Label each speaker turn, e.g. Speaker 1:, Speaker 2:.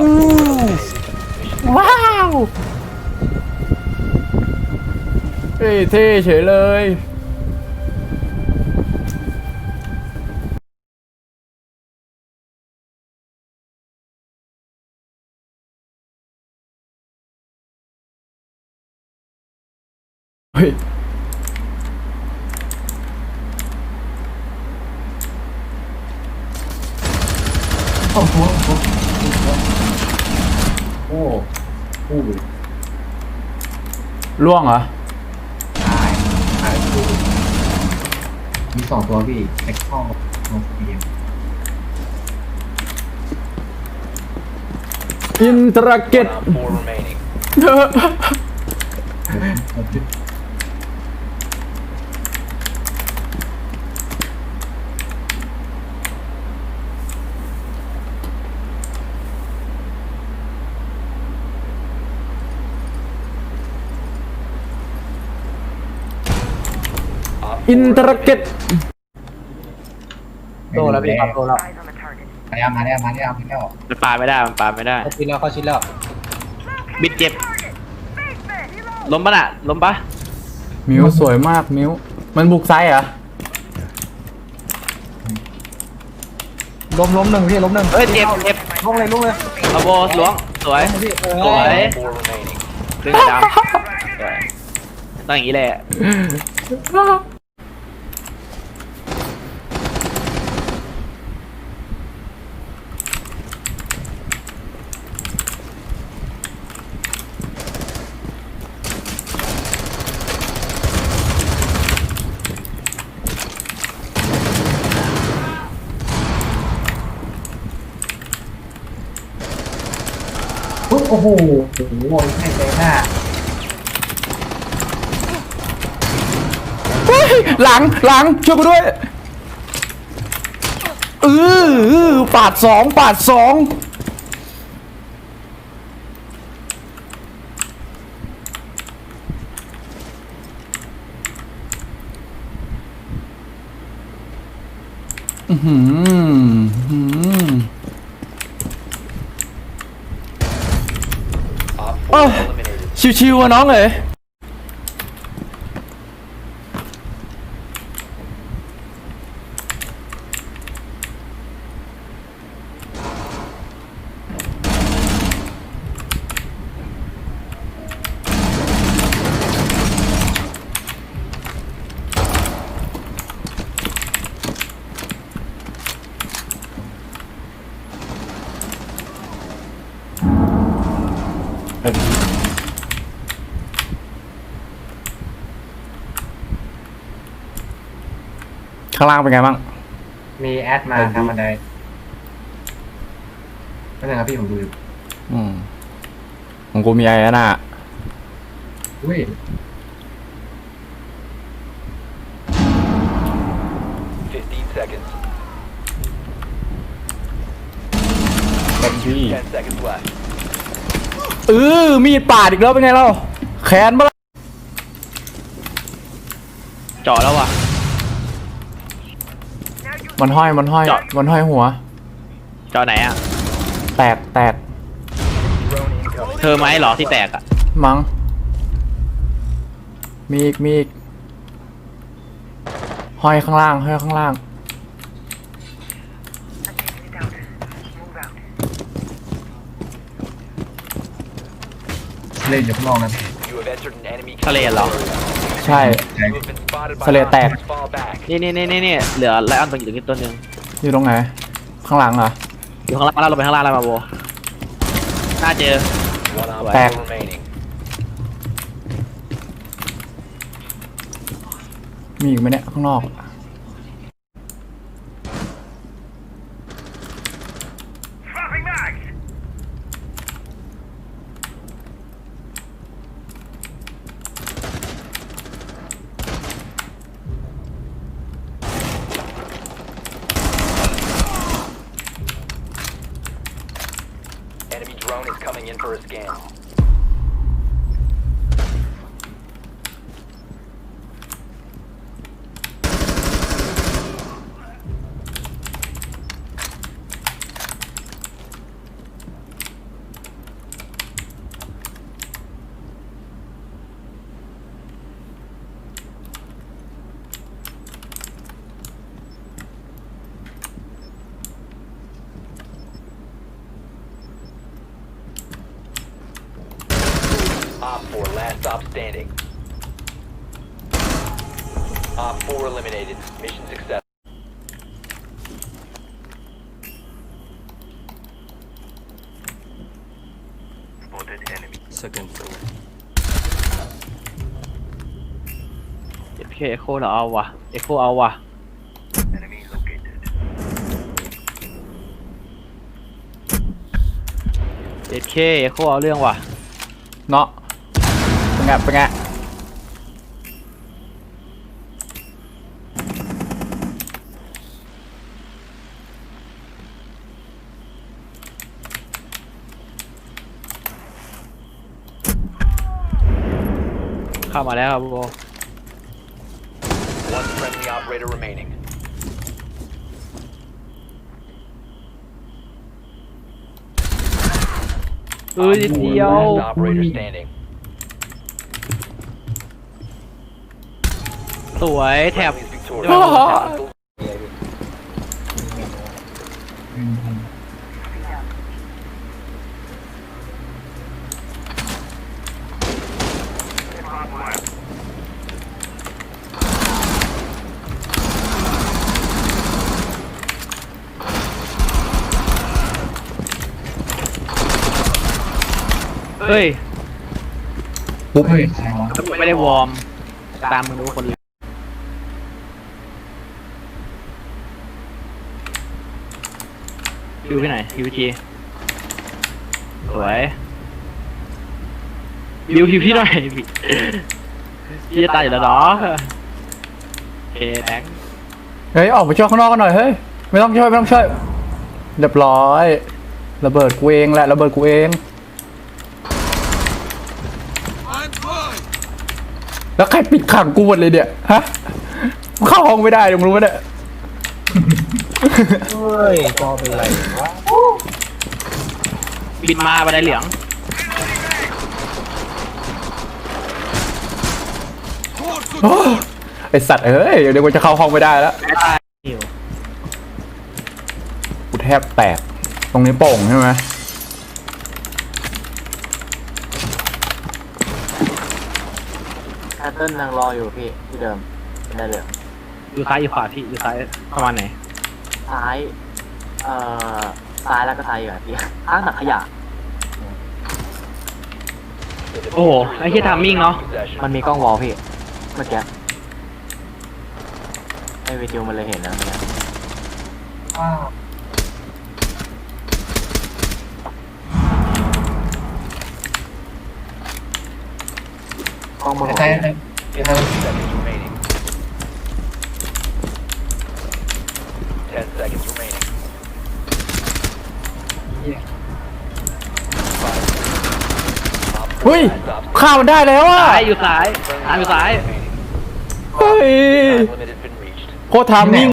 Speaker 1: อู้ว้าวเฮ้ยเท่เฉยเลย เฮ้ย
Speaker 2: โอ้โหโอ้โหโอ้โห
Speaker 1: ล่วงเหรอ
Speaker 2: ตายตายคู่มีสองตัวพี่แท็กข้อลงเกม
Speaker 1: อินทรเกต
Speaker 3: Four remaining.
Speaker 1: อินทรเกต
Speaker 4: โดนแล้วพี่ครับโดนแล้ว
Speaker 2: มาแล้วมาแล้วมาแล้วมาแล้ว
Speaker 5: มันปาไม่ได้มันปาไม่ได้
Speaker 4: เขาชิดแล้วเขาชิดแล้ว
Speaker 5: บิดเจ็บล้มปะน่ะล้มปะ
Speaker 1: มิวสวยมากมิวมันบุกไซส์เหรอ
Speaker 4: ล้มล้มหนึ่งพี่ล้มหนึ่ง
Speaker 5: เอ้ยเจ็บเจ็บ
Speaker 4: ลงเลยลงเลย
Speaker 5: เอาโบหลวงสวย
Speaker 4: พี่เออ
Speaker 5: สวย
Speaker 3: Four remaining.
Speaker 5: ดึงดำสวยต้องอย่างนี้แหละ
Speaker 2: โอ้โหโอ้โหให้ใจหน้า
Speaker 1: เฮ้ยหลังหลังช่วยกูด้วยเออเอปาดสองปาดสองอือหืออื้อหือ
Speaker 3: Op
Speaker 1: Oh.
Speaker 3: 4 eliminated.
Speaker 1: ชิวๆอ ข้างล่างเป็นไงบ้าง
Speaker 2: มีแอดมาทางบันไดก็เลยครับพี่ผมดูอยู่
Speaker 1: อืมของกูมีไอ้น่ะ
Speaker 2: อุ้ย
Speaker 3: 15 seconds.
Speaker 1: เต็มที่
Speaker 3: 10 seconds left.
Speaker 1: เออมีดปาดอีกแล้วเป็นไงเล่าแขนบ้า
Speaker 5: เจาะแล้วว่ะ
Speaker 1: มันห้อยมันห้อย
Speaker 5: จอด
Speaker 1: มันห้อยหัว
Speaker 5: เจาะไหนอะ
Speaker 1: แตกแตก
Speaker 3: Drone incoming.
Speaker 5: เธอไหมเหรอที่แตกอะ
Speaker 1: มั้งมีอีกมีอีกห้อยข้างล่างห้อยข้างล่าง
Speaker 2: เล่นอยู่ข้างนอกนะพี่
Speaker 3: You have entered an enemy
Speaker 5: ทะเลเหรอ
Speaker 1: ใช่
Speaker 2: ใช่
Speaker 3: You have been spotted by
Speaker 1: Sale tag.
Speaker 3: hostiles. Fall back.
Speaker 5: นี่นี่นี่นี่นี่เหลือไลออนตัวอยู่ตรงนี้ตัวหนึง
Speaker 1: อยู่ตรงไหน ข้างหลังเหรอ
Speaker 5: อยู่ข้างล่างมาแล้วลงไปข้างล่างแล้วมาโบน่าเจอ
Speaker 3: One op
Speaker 1: Back.
Speaker 3: 4 remaining.
Speaker 1: มีอีกไหมเนี่ย ข้างนอก
Speaker 3: Earth scan. Op 4, last stop standing. Op 4 eliminated. Mission success.
Speaker 5: เอฟเคเอโคเราเอาว่ะเอโคเอาว่ะเอฟเคเอโคเอาเรื่องว่ะ
Speaker 1: เนาะเป็นไงเป็นไง
Speaker 5: เข้ามาแล้วครับโบ
Speaker 3: One friendly operator remaining.
Speaker 5: เออนิดเดียว
Speaker 3: Last operator standing.
Speaker 5: สวยแถบ
Speaker 3: Friendly's
Speaker 5: เดี๋ยว
Speaker 3: victorious.
Speaker 5: เฮ้ย
Speaker 1: ปุ๊บ
Speaker 2: เฮ้ยใครวะ
Speaker 5: ไม่ได้วอร์ม ตามมึงดูคนเลย คิวที่ไหนคิวทีสวยบิวคิวพี่หน่อยพี่พี่จะตายอยู่แล้วเนาะโอเคแบงค์
Speaker 1: เฮ้ยออกไปช่วยข้างนอกกันหน่อยเฮ้ยไม่ต้องช่วยไม่ต้องช่วยเรียบร้อยระเบิดกูเองแหละระเบิดกูเอง แล้วใครปิดขังกูหมดเลยเนี่ยฮะกูเข้าห้องไม่ได้มึงรู้ไหมเนี่ย
Speaker 4: เฮ้ยจอเป็นไรวะ
Speaker 5: บินมาบันไดเหลือง
Speaker 1: โอ้ไอสัตว์เอ้ยเดี๋ยวกูจะเข้าห้องไม่ได้แล้ว
Speaker 5: แม่ตายหิว
Speaker 1: กูแทบแตก ตรงนี้โป่งใช่ไหม
Speaker 6: แพทเทิร์นยังรออยู่พี่ที่เดิมไม่ได้เลย
Speaker 5: อยู่ซ้ายอยู่ขวาพี่อยู่ซ้ายประมาณไหน
Speaker 6: ซ้าย เอ่อ ซ้ายแล้วก็ซ้ายอยู่อะพี่ข้างถังขยะ
Speaker 5: โอ้โหไอ้ที่ทามมิ่งเนาะ
Speaker 3: Possession.
Speaker 6: มันมีกล้องวอลพี่ เมื่อกี้ไอ้วิดีโอมันเลยเห็นนะเนี่ย
Speaker 2: อ้าว
Speaker 6: กล้องบนหัว
Speaker 2: ใคร
Speaker 6: พี่
Speaker 2: ใคร
Speaker 3: Seconds remaining. 10 seconds remaining.
Speaker 1: เฮ้ยฆ่ามันได้แล้วอะ
Speaker 5: ซ้ายอยู่ซ้ายตามอยู่ซ้าย
Speaker 3: Remaining.
Speaker 1: เฮ้ย
Speaker 3: Time limit has been reached.
Speaker 1: โคตรทามมิ่ง